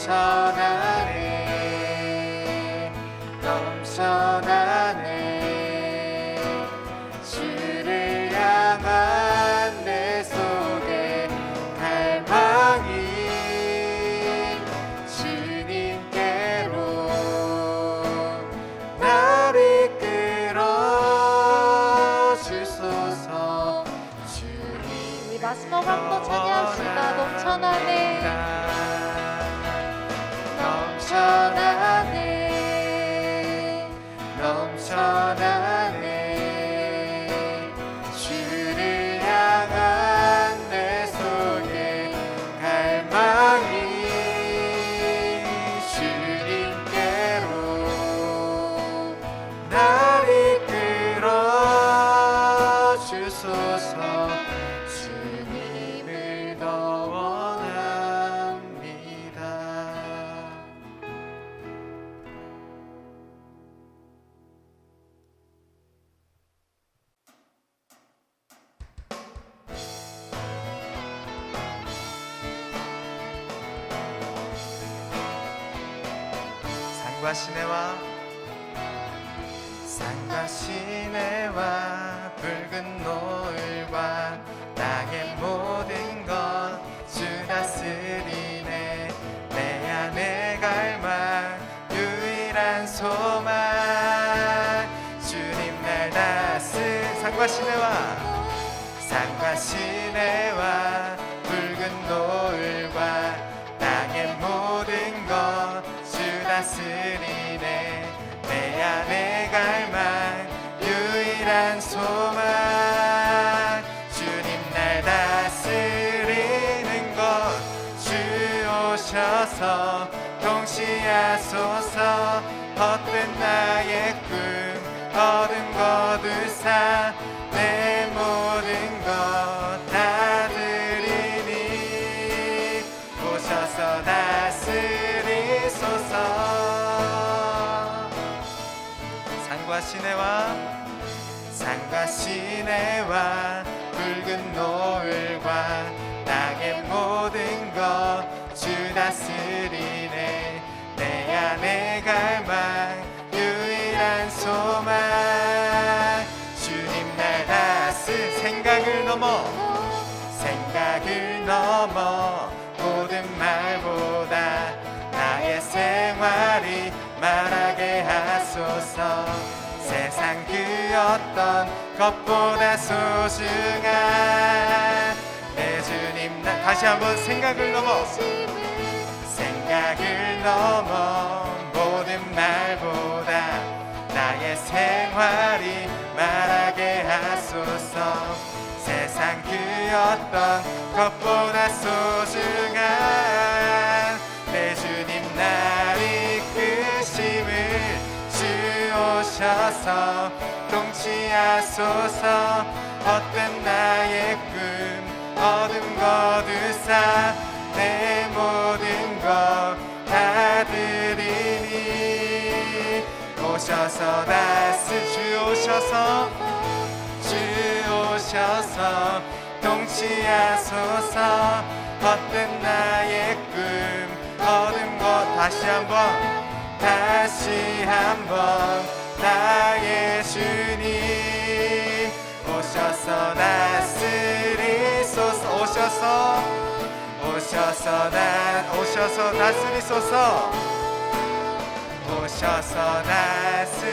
넘쳐나 산과 시내 다스리네 내 안에 갈망 유일한 소망. 주님 날 다스리는 것주 오셔서 통치하소서. 헛된 나의 꿈 어둠 거두사 시내와 산과 시내와 붉은 노을과 땅의 모든 것 주 다스리네. 내 안에 갈망 유일한 소망. 주님 날 다스 생각을 넘어 생각을 넘어 모든 말보다 나의 생활이 말하게 하소서 세상 그 어떤 것보다 소중한 내 주님 나 다시 한번 생각을 넘어. 생각을 넘어. 모든 말보다 나의 생활이 말하게 하소서. 세상 그 어떤 것보다 소중한 오셔서 통치하소서. 헛된 나의 꿈 어둠 거두사 내 모든 것다 드리니. 오셔서 다스 주 오셔서 주 오셔서 통치하소서. 헛된 나의 꿈 어둠 것 다시 한번 다시 한번 나의 주님 오셔서 다스리소서 오셔서 오셔서 다 오셔서 다스리소서 오셔서 다스리소서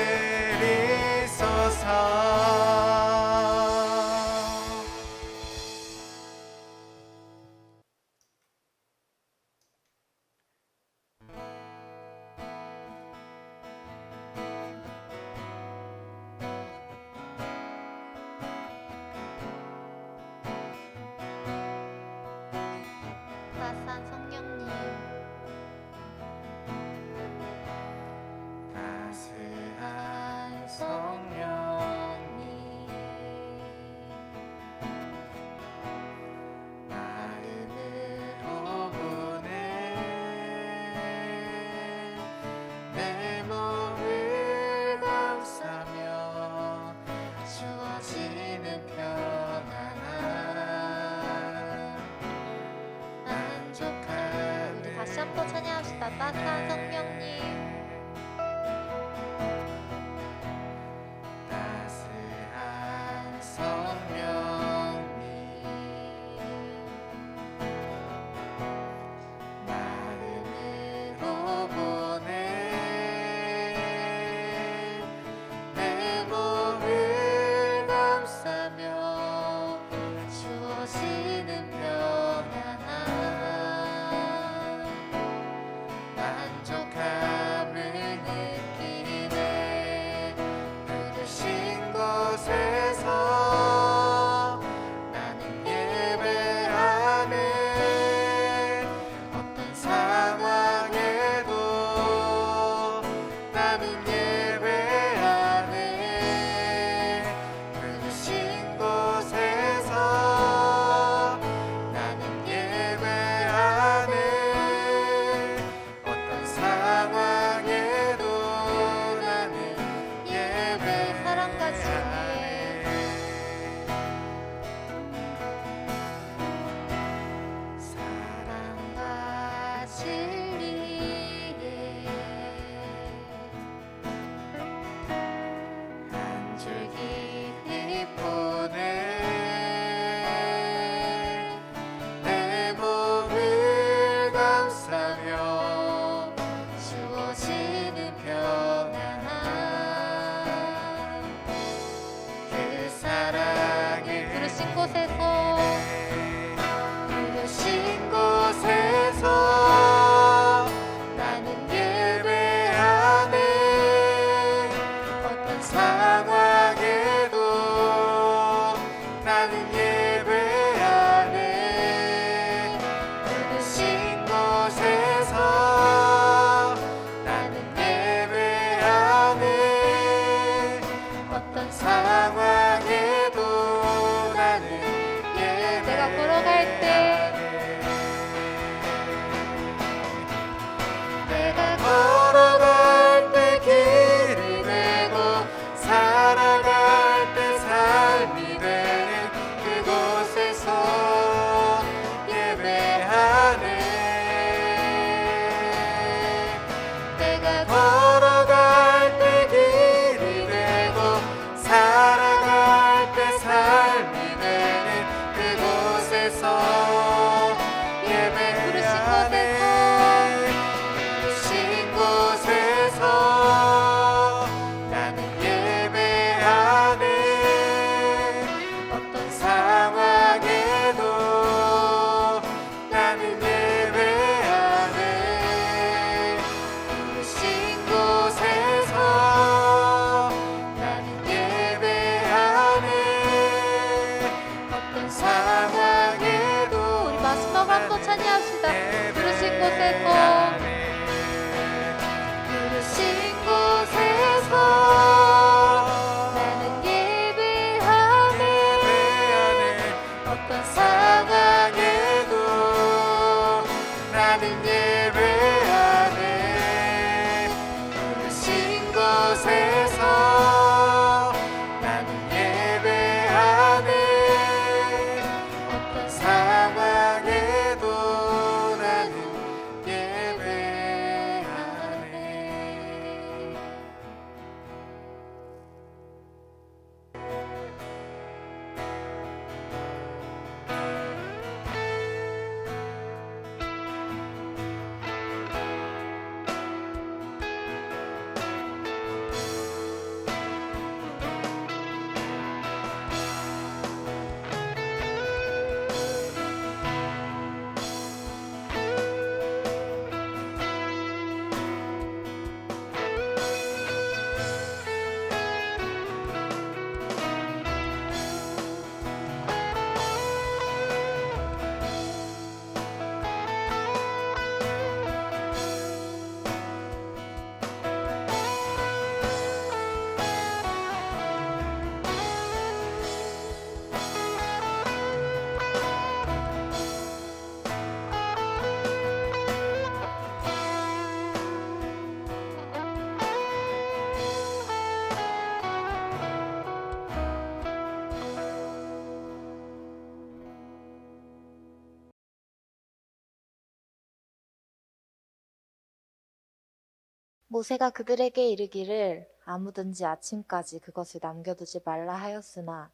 모세가 그들에게 이르기를 아무든지 아침까지 그것을 남겨두지 말라 하였으나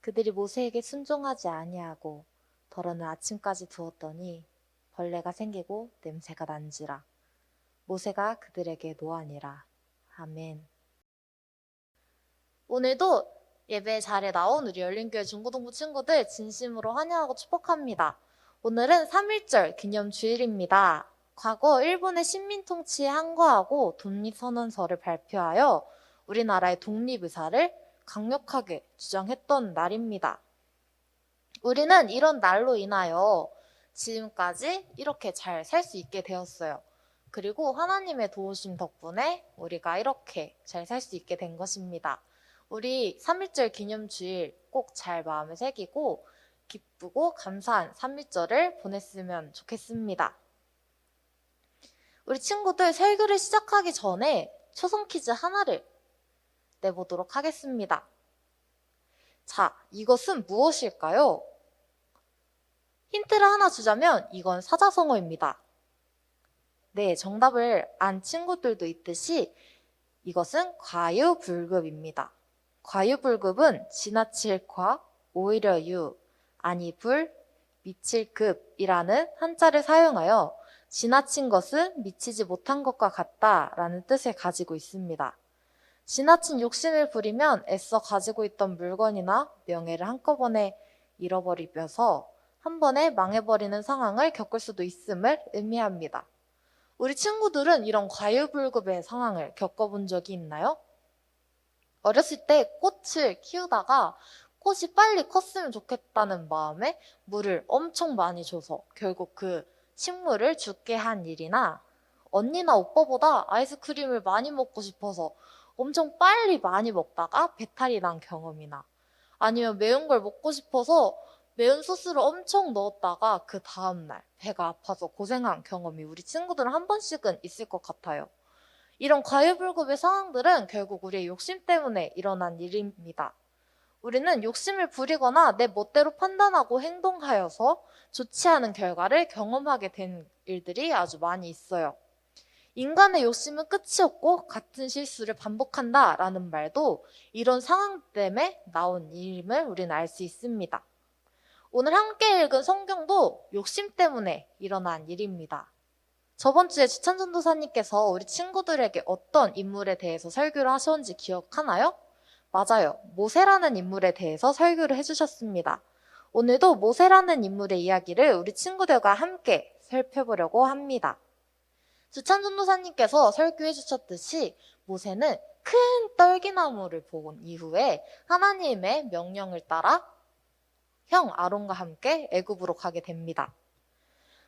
그들이 모세에게 순종하지 아니하고 더러는 아침까지 두었더니 벌레가 생기고 냄새가 난지라 모세가 그들에게 노하니라 아멘 오늘도 예배 자리에 나온 우리 열린교회 중고등부 친구들 진심으로 환영하고 축복합니다. 오늘은 3.1절 기념 주일입니다. 과거 일본의 식민 통치에 항거하고 독립선언서를 발표하여 우리나라의 독립 의사를 강력하게 주장했던 날입니다. 우리는 이런 날로 인하여 지금까지 이렇게 잘 살 수 있게 되었어요. 그리고 하나님의 도우심 덕분에 우리가 이렇게 잘 살 수 있게 된 것입니다. 우리 3.1절 기념주일 꼭 잘 마음에 새기고 기쁘고 감사한 3.1절을 보냈으면 좋겠습니다. 우리 친구들 설교를 시작하기 전에 초성 퀴즈 하나를 내보도록 하겠습니다. 자, 이것은 무엇일까요? 힌트를 하나 주자면 이건 사자성어입니다. 네, 정답을 안 친구들도 있듯이 이것은 과유불급입니다. 과유불급은 지나칠 과, 오히려 유, 아니 불, 미칠 급이라는 한자를 사용하여 지나친 것은 미치지 못한 것과 같다라는 뜻을 가지고 있습니다. 지나친 욕심을 부리면 애써 가지고 있던 물건이나 명예를 한꺼번에 잃어버리면서 한 번에 망해버리는 상황을 겪을 수도 있음을 의미합니다. 우리 친구들은 이런 과유불급의 상황을 겪어본 적이 있나요? 어렸을 때 꽃을 키우다가 꽃이 빨리 컸으면 좋겠다는 마음에 물을 엄청 많이 줘서 결국 그 식물을 죽게 한 일이나 언니나 오빠보다 아이스크림을 많이 먹고 싶어서 엄청 빨리 많이 먹다가 배탈이 난 경험이나 아니면 매운 걸 먹고 싶어서 매운 소스를 엄청 넣었다가 그 다음날 배가 아파서 고생한 경험이 우리 친구들은 한 번씩은 있을 것 같아요. 이런 과유불급의 상황들은 결국 우리의 욕심 때문에 일어난 일입니다. 우리는 욕심을 부리거나 내 멋대로 판단하고 행동하여서 좋지 않은 결과를 경험하게 된 일들이 아주 많이 있어요. 인간의 욕심은 끝이 없고 같은 실수를 반복한다 라는 말도 이런 상황 때문에 나온 일임을 우리는 알 수 있습니다. 오늘 함께 읽은 성경도 욕심 때문에 일어난 일입니다. 저번 주에 주찬 전도사님께서 우리 친구들에게 어떤 인물에 대해서 설교를 하셨는지 기억하나요? 맞아요. 모세라는 인물에 대해서 설교를 해주셨습니다. 오늘도 모세라는 인물의 이야기를 우리 친구들과 함께 살펴보려고 합니다. 주찬 전도사님께서 설교해 주셨듯이 모세는 큰 떨기나무를 본 이후에 하나님의 명령을 따라 형 아론과 함께 애굽으로 가게 됩니다.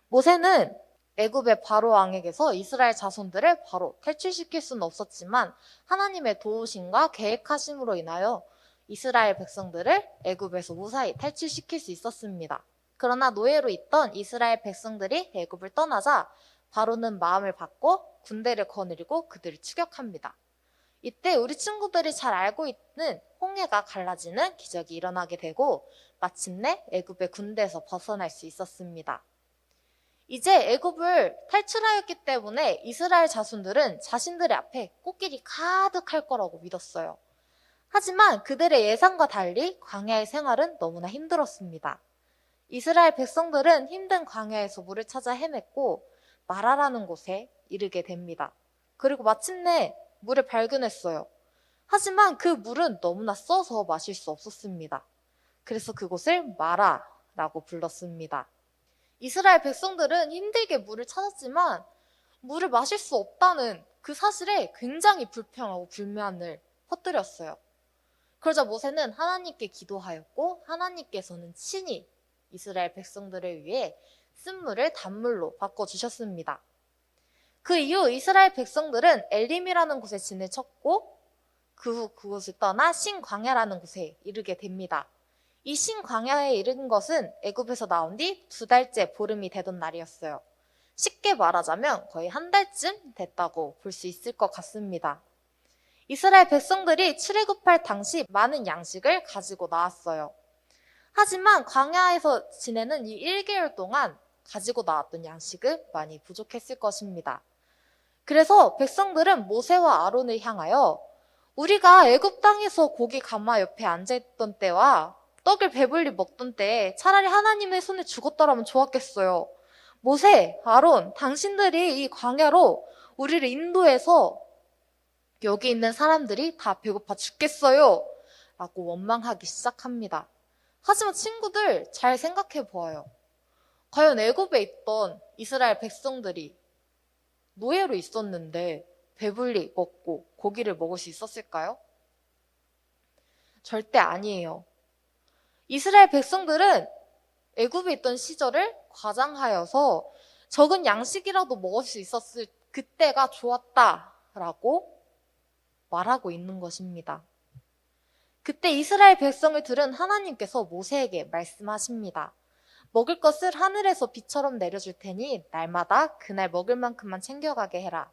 모세는 애굽의 바로 왕에게서 이스라엘 자손들을 바로 탈출시킬 수는 없었지만 하나님의 도우심과 계획하심으로 인하여 이스라엘 백성들을 애굽에서 무사히 탈출시킬 수 있었습니다. 그러나 노예로 있던 이스라엘 백성들이 애굽을 떠나자 바로는 마음을 바꿔 군대를 거느리고 그들을 추격합니다. 이때 우리 친구들이 잘 알고 있는 홍해가 갈라지는 기적이 일어나게 되고 마침내 애굽의 군대에서 벗어날 수 있었습니다. 이제 애굽을 탈출하였기 때문에 이스라엘 자손들은 자신들의 앞에 꽃길이 가득할 거라고 믿었어요. 하지만 그들의 예상과 달리 광야의 생활은 너무나 힘들었습니다. 이스라엘 백성들은 힘든 광야에서 물을 찾아 헤맸고 마라라는 곳에 이르게 됩니다. 그리고 마침내 물을 발견했어요. 하지만 그 물은 너무나 써서 마실 수 없었습니다. 그래서 그곳을 마라라고 불렀습니다. 이스라엘 백성들은 힘들게 물을 찾았지만 물을 마실 수 없다는 그 사실에 굉장히 불평하고 불만을 퍼뜨렸어요. 그러자 모세는 하나님께 기도하였고 하나님께서는 친히 이스라엘 백성들을 위해 쓴물을 단물로 바꿔주셨습니다. 그 이후 이스라엘 백성들은 엘림이라는 곳에 진을 쳤고 그 후 그곳을 떠나 신광야라는 곳에 이르게 됩니다. 이 신광야에 이른 것은 애굽에서 나온 뒤 두 달째 보름이 되던 날이었어요. 쉽게 말하자면 거의 한 달쯤 됐다고 볼 수 있을 것 같습니다. 이스라엘 백성들이 출애굽할 당시 많은 양식을 가지고 나왔어요. 하지만 광야에서 지내는 이 1개월 동안 가지고 나왔던 양식은 많이 부족했을 것입니다. 그래서 백성들은 모세와 아론을 향하여 우리가 애굽 땅에서 고기 가마 옆에 앉아 있던 때와 떡을 배불리 먹던 때에 차라리 하나님의 손에 죽었더라면 좋았겠어요. 모세, 아론, 당신들이 이 광야로 우리를 인도해서 여기 있는 사람들이 다 배고파 죽겠어요. 라고 원망하기 시작합니다. 하지만 친구들 잘 생각해 보아요. 과연 애굽에 있던 이스라엘 백성들이 노예로 있었는데 배불리 먹고 고기를 먹을 수 있었을까요? 절대 아니에요. 이스라엘 백성들은 애굽에 있던 시절을 과장하여서 적은 양식이라도 먹을 수 있었을 그때가 좋았다라고 말하고 있는 것입니다. 그때 이스라엘 백성을 들은 하나님께서 모세에게 말씀하십니다. 먹을 것을 하늘에서 비처럼 내려줄 테니 날마다 그날 먹을 만큼만 챙겨가게 해라.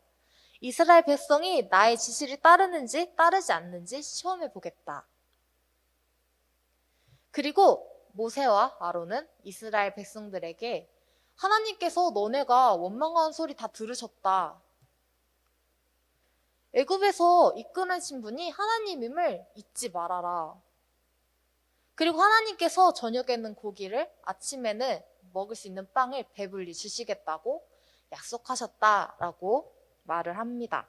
이스라엘 백성이 나의 지시를 따르는지 따르지 않는지 시험해 보겠다. 그리고 모세와 아론은 이스라엘 백성들에게 하나님께서 너네가 원망하는 소리 다 들으셨다. 애굽에서 이끌어내신 분이 하나님임을 잊지 말아라. 그리고 하나님께서 저녁에는 고기를, 아침에는 먹을 수 있는 빵을 배불리 주시겠다고 약속하셨다라고 말을 합니다.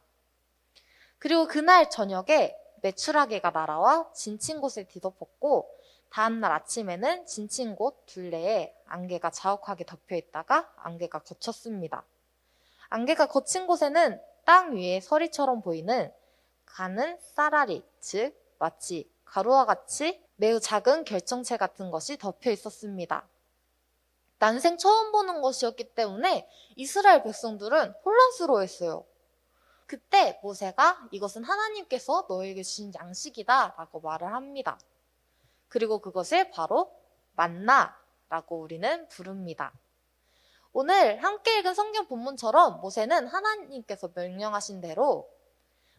그리고 그날 저녁에 메추라기가 날아와 진친 곳을 뒤덮었고 다음날 아침에는 진친 곳 둘레에 안개가 자욱하게 덮여 있다가 안개가 걷혔습니다. 안개가 걷힌 곳에는 땅 위에 서리처럼 보이는 가는 쌀알이, 즉 마치 가루와 같이 매우 작은 결정체 같은 것이 덮여 있었습니다. 난생 처음 보는 것이었기 때문에 이스라엘 백성들은 혼란스러워했어요. 그때 모세가 이것은 하나님께서 너에게 주신 양식이다 라고 말을 합니다. 그리고 그것을 바로 만나라고 우리는 부릅니다. 오늘 함께 읽은 성경 본문처럼 모세는 하나님께서 명령하신 대로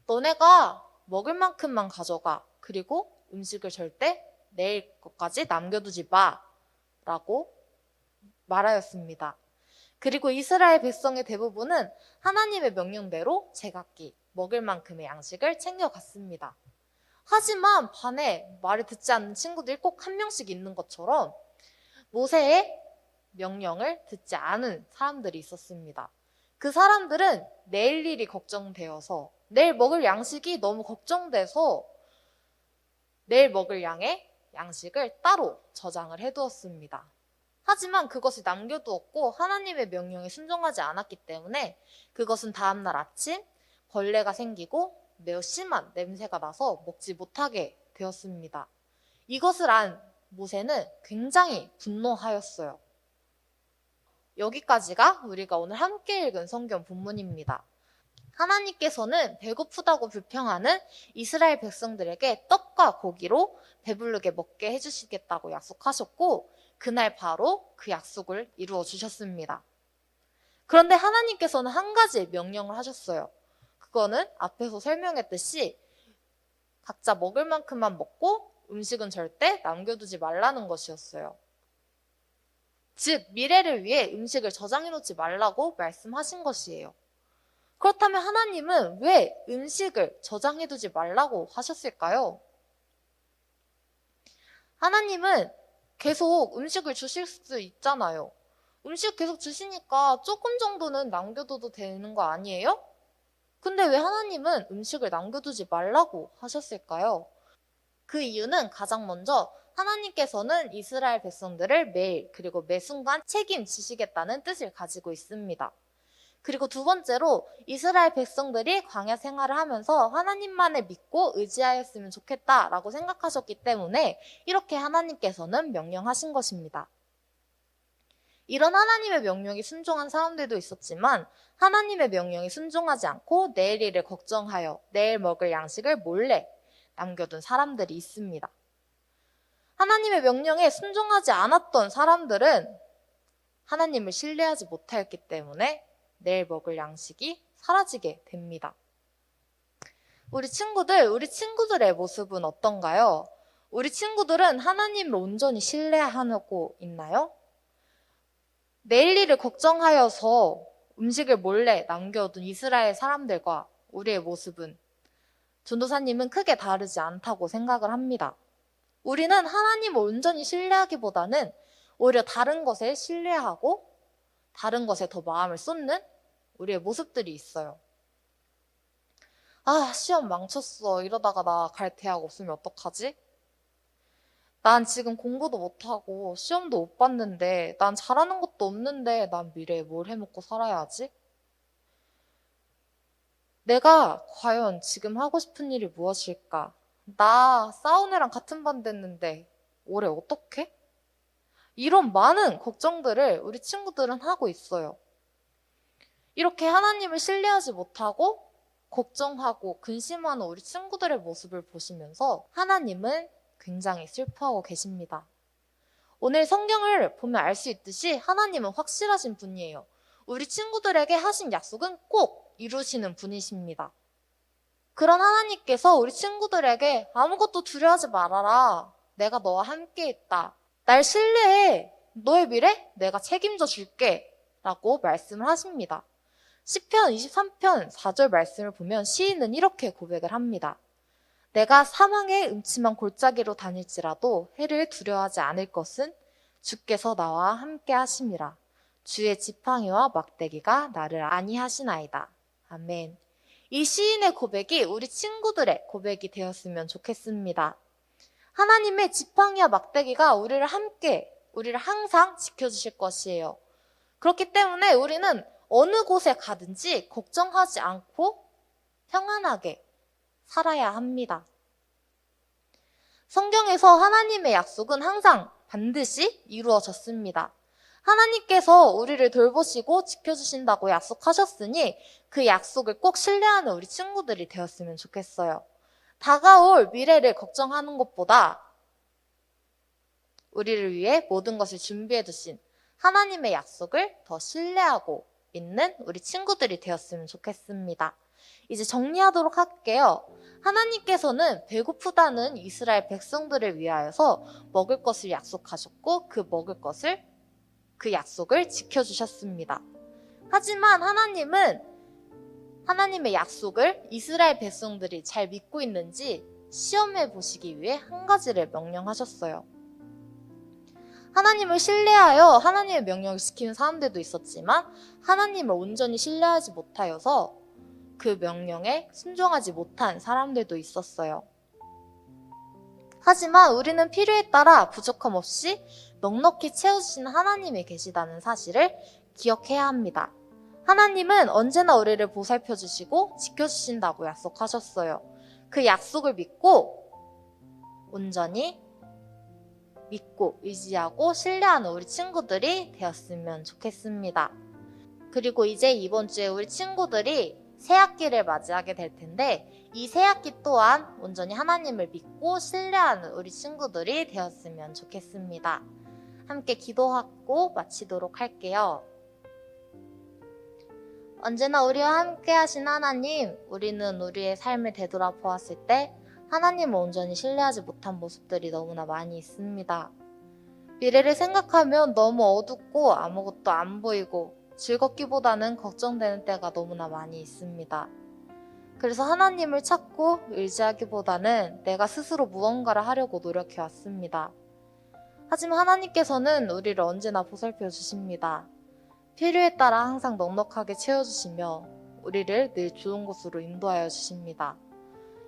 너네가 먹을 만큼만 가져가. 그리고 음식을 절대 내일 것까지 남겨두지 마. 라고 말하였습니다. 그리고 이스라엘 백성의 대부분은 하나님의 명령대로 제각기 먹을 만큼의 양식을 챙겨갔습니다. 하지만 반에 말을 듣지 않는 친구들이 꼭 한 명씩 있는 것처럼 모세의 명령을 듣지 않은 사람들이 있었습니다. 그 사람들은 내일 일이 걱정되어서 내일 먹을 양식이 너무 걱정돼서 내일 먹을 양의 양식을 따로 저장을 해두었습니다. 하지만 그것을 남겨두었고 하나님의 명령에 순종하지 않았기 때문에 그것은 다음날 아침 벌레가 생기고 매우 심한 냄새가 나서 먹지 못하게 되었습니다. 이것을 안 모세는 굉장히 분노하였어요. 여기까지가 우리가 오늘 함께 읽은 성경 본문입니다. 하나님께서는 배고프다고 불평하는 이스라엘 백성들에게 떡과 고기로 배부르게 먹게 해주시겠다고 약속하셨고, 그날 바로 그 약속을 이루어 주셨습니다. 그런데 하나님께서는 한 가지 명령을 하셨어요. 그거는 앞에서 설명했듯이 각자 먹을 만큼만 먹고 음식은 절대 남겨두지 말라는 것이었어요. 즉, 미래를 위해 음식을 저장해 놓지 말라고 말씀하신 것이에요. 그렇다면 하나님은 왜 음식을 저장해 두지 말라고 하셨을까요? 하나님은 계속 음식을 주실 수 있잖아요. 음식 계속 주시니까 조금 정도는 남겨둬도 되는 거 아니에요? 근데 왜 하나님은 음식을 남겨두지 말라고 하셨을까요? 그 이유는 가장 먼저 하나님께서는 이스라엘 백성들을 매일 그리고 매 순간 책임지시겠다는 뜻을 가지고 있습니다. 그리고 두 번째로 이스라엘 백성들이 광야 생활을 하면서 하나님만을 믿고 의지하였으면 좋겠다라고 생각하셨기 때문에 이렇게 하나님께서는 명령하신 것입니다. 이런 하나님의 명령이 순종한 사람들도 있었지만 하나님의 명령이 순종하지 않고 내일 일을 걱정하여 내일 먹을 양식을 몰래 남겨둔 사람들이 있습니다. 하나님의 명령에 순종하지 않았던 사람들은 하나님을 신뢰하지 못하였기 때문에 내일 먹을 양식이 사라지게 됩니다. 우리 친구들, 우리 친구들의 모습은 어떤가요? 우리 친구들은 하나님을 온전히 신뢰하고 있나요? 내일 일을 걱정하여서 음식을 몰래 남겨둔 이스라엘 사람들과 우리의 모습은 전도사님은 크게 다르지 않다고 생각을 합니다. 우리는 하나님을 온전히 신뢰하기보다는 오히려 다른 것에 신뢰하고 다른 것에 더 마음을 쏟는 우리의 모습들이 있어요. 아, 시험 망쳤어. 이러다가 나 갈 대학 없으면 어떡하지? 난 지금 공부도 못하고 시험도 못 봤는데 난 잘하는 것도 없는데 난 미래에 뭘 해먹고 살아야 하지? 내가 과연 지금 하고 싶은 일이 무엇일까? 나 싸운 애랑 같은 반 됐는데 올해 어떡해? 이런 많은 걱정들을 우리 친구들은 하고 있어요. 이렇게 하나님을 신뢰하지 못하고 걱정하고 근심하는 우리 친구들의 모습을 보시면서 하나님은 굉장히 슬퍼하고 계십니다. 오늘 성경을 보면 알 수 있듯이 하나님은 확실하신 분이에요. 우리 친구들에게 하신 약속은 꼭 이루시는 분이십니다. 그런 하나님께서 우리 친구들에게 아무것도 두려워하지 말아라. 내가 너와 함께 있다. 날 신뢰해. 너의 미래 내가 책임져 줄게. 라고 말씀을 하십니다. 10편 23편 4절 말씀을 보면 시인은 이렇게 고백을 합니다. 내가 사망의 음침한 골짜기로 다닐지라도 해를 두려워하지 않을 것은 주께서 나와 함께 하심이라. 주의 지팡이와 막대기가 나를 안위하시나이다. 아멘. 이 시인의 고백이 우리 친구들의 고백이 되었으면 좋겠습니다. 하나님의 지팡이와 막대기가 우리를 함께, 우리를 항상 지켜주실 것이에요. 그렇기 때문에 우리는 어느 곳에 가든지 걱정하지 않고 평안하게 살아야 합니다. 성경에서 하나님의 약속은 항상 반드시 이루어졌습니다. 하나님께서 우리를 돌보시고 지켜주신다고 약속하셨으니 그 약속을 꼭 신뢰하는 우리 친구들이 되었으면 좋겠어요. 다가올 미래를 걱정하는 것보다 우리를 위해 모든 것을 준비해 두신 하나님의 약속을 더 신뢰하고 있는 우리 친구들이 되었으면 좋겠습니다. 이제 정리하도록 할게요. 하나님께서는 배고프다는 이스라엘 백성들을 위하여서 먹을 것을 약속하셨고 그 먹을 것을 그 약속을 지켜주셨습니다. 하지만 하나님은 하나님의 약속을 이스라엘 백성들이 잘 믿고 있는지 시험해 보시기 위해 한 가지를 명령하셨어요. 하나님을 신뢰하여 하나님의 명령을 지키는 사람들도 있었지만 하나님을 온전히 신뢰하지 못하여서 그 명령에 순종하지 못한 사람들도 있었어요. 하지만 우리는 필요에 따라 부족함 없이 넉넉히 채워주시는 하나님이 계시다는 사실을 기억해야 합니다. 하나님은 언제나 우리를 보살펴 주시고 지켜주신다고 약속하셨어요. 그 약속을 믿고 온전히 믿고 의지하고 신뢰하는 우리 친구들이 되었으면 좋겠습니다. 그리고 이제 이번 주에 우리 친구들이 새 학기를 맞이하게 될 텐데 이 새 학기 또한 온전히 하나님을 믿고 신뢰하는 우리 친구들이 되었으면 좋겠습니다. 함께 기도하고 마치도록 할게요. 언제나 우리와 함께 하신 하나님, 우리는 우리의 삶을 되돌아보았을 때 하나님을 온전히 신뢰하지 못한 모습들이 너무나 많이 있습니다. 미래를 생각하면 너무 어둡고 아무것도 안 보이고 즐겁기보다는 걱정되는 때가 너무나 많이 있습니다. 그래서 하나님을 찾고 의지하기보다는 내가 스스로 무언가를 하려고 노력해 왔습니다. 하지만 하나님께서는 우리를 언제나 보살펴 주십니다. 필요에 따라 항상 넉넉하게 채워주시며 우리를 늘 좋은 곳으로 인도하여 주십니다.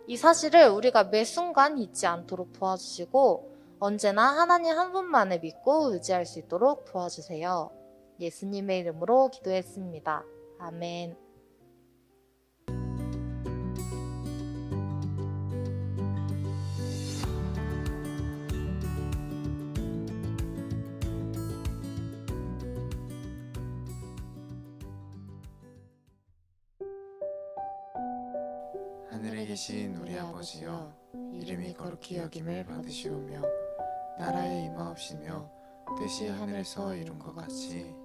이 사실을 우리가 매 순간 잊지 않도록 도와주시고 언제나 하나님 한 분만을 믿고 의지할 수 있도록 도와주세요. 예수님의 이름으로 기도했습니다. 아멘. 하늘에 계신 우리 아버지여 이름이 거룩히 여김을 받으시오며 나라의 임하옵시며 뜻이 하늘에서 이룬 것 같이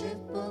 가